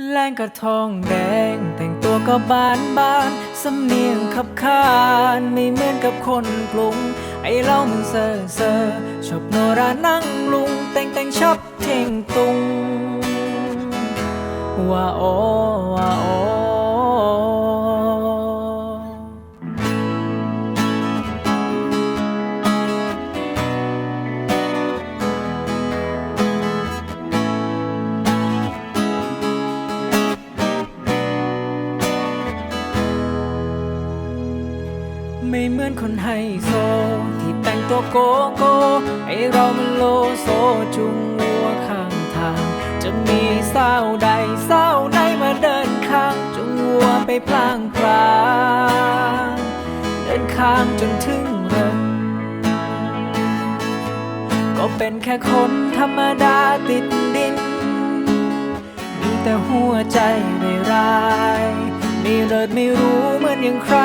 แรงกระทองแดง แต่งตัวก็บานบานสำเนียงขับขานไม่เหมือนกับคนกรุงไอเรามันเซอร์เซอร์ชอบโนรานั่งลุง แต่งแต่งชอบเท่งตุงว่าโอว่าโอ ไม่เหมือนคนไฮโซ ที่แต่งตัวโกโก้ไอเรามันโลโซจุงวัวข้างทาง จะมีสาวใดสาวไหนมาเดินข้าง จุงวัวไปพลางพลางเดินข้างจนถึงเริงก็เป็นแค่คนธรรมดาติดดินมีแต่หัวใจไม่ร้าย ไม่เลิศไม่รู้เหมือนอย่างใคร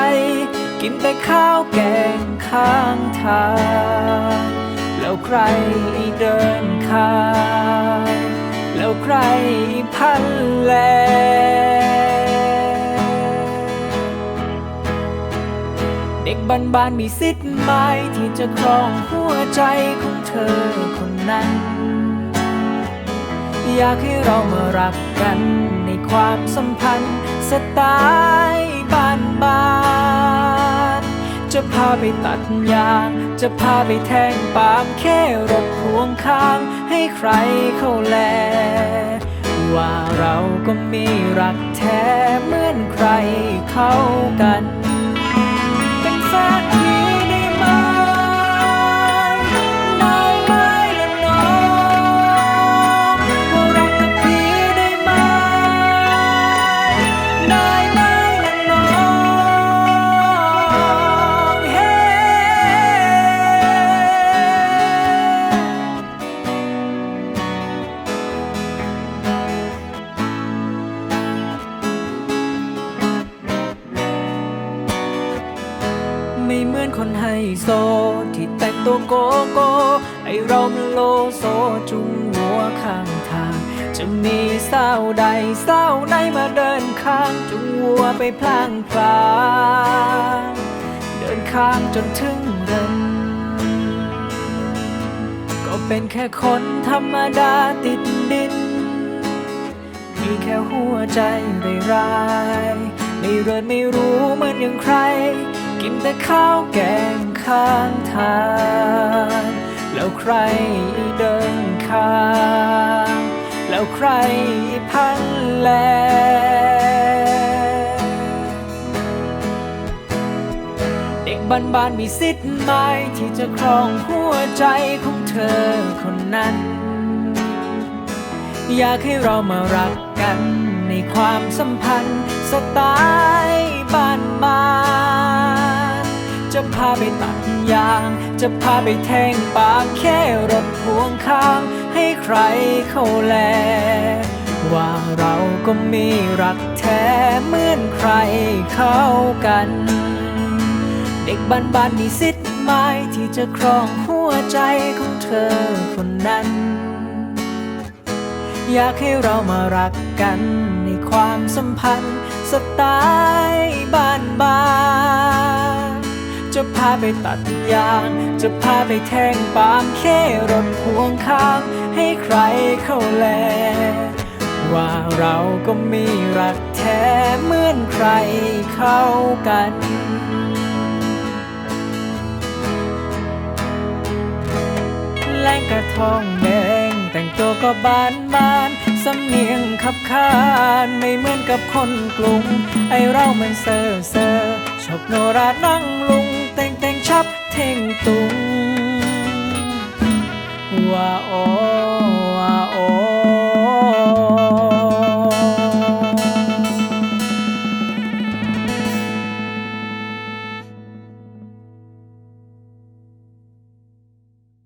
กินแต่ข้าวแกงข้างทางแล้วใครเดินข้างแล้วใครพันแลเด็กบ้านบานมีสิทธิ์ไหมที่จะครองหัวใจของเธอคนนั้น อยากให้เรามารักกันในความสัมพันธ์สไตล์บ้านบานาไปตัดยาง จะพาไปแทงปาล์มแค่รถพวงข้าง ให้ใครเขาแล ว่าเราก็มีรักแท้เหมือนใครเข้ากัน ไม่เหมือนคนไฮโซ ที่แต่งตัวโกโก้ไอเรามันโลโซจุงหัวข้างทาง จะมีสาวใดสาวไหนมาเดินข้างจุงวัวไปพลางพลางเดินข้างจนถึงเรินก็เป็นแค่คนธรรมดาติดดิน มีแค่หัวใจไม่ร้ายไม่เรินไม่รู้เหมือนอย่างใคร กินแต่ข้าวแกงข้างทาง แล้วใครเดินข้าง แล้วใครพันแลเด็กบ้านบานๆมีสิทธิ์ไหมที่จะครองหัวใจของเธอคนนั้น อยากให้เรามารักกันในความสัมพันธ์สไตล์บ้านบานาไปตัดยาง จะพาไปแทงปากแค่รถพวงข้าง ให้ใครเขาแล ว่าเราก็มีรักแท้เหมือนใครเข้ากัน เด็กบ้านบานมีสิทธิ์ไหมที่จะครองหัวใจของเธอคนนั้น อยากให้เรามารักกันในความสัมพันธ์สไตล์บ้านบาน จะพาไปตัดยาง จะพาไปแทงปามแค่รถพวงข้าง ให้ใครเข้าแล ว่าเราก็มีรักแท้เหมือนใครเข้ากันแรงกระทองแดง แต่งตัวก็บานบานสำเนียงขับขานไม่เหมือนกับคนกรุงไอเรามันเซอร์เซอร์ชอบโนรานั่งลุง ชับเท่งตุงว่าอ๋อ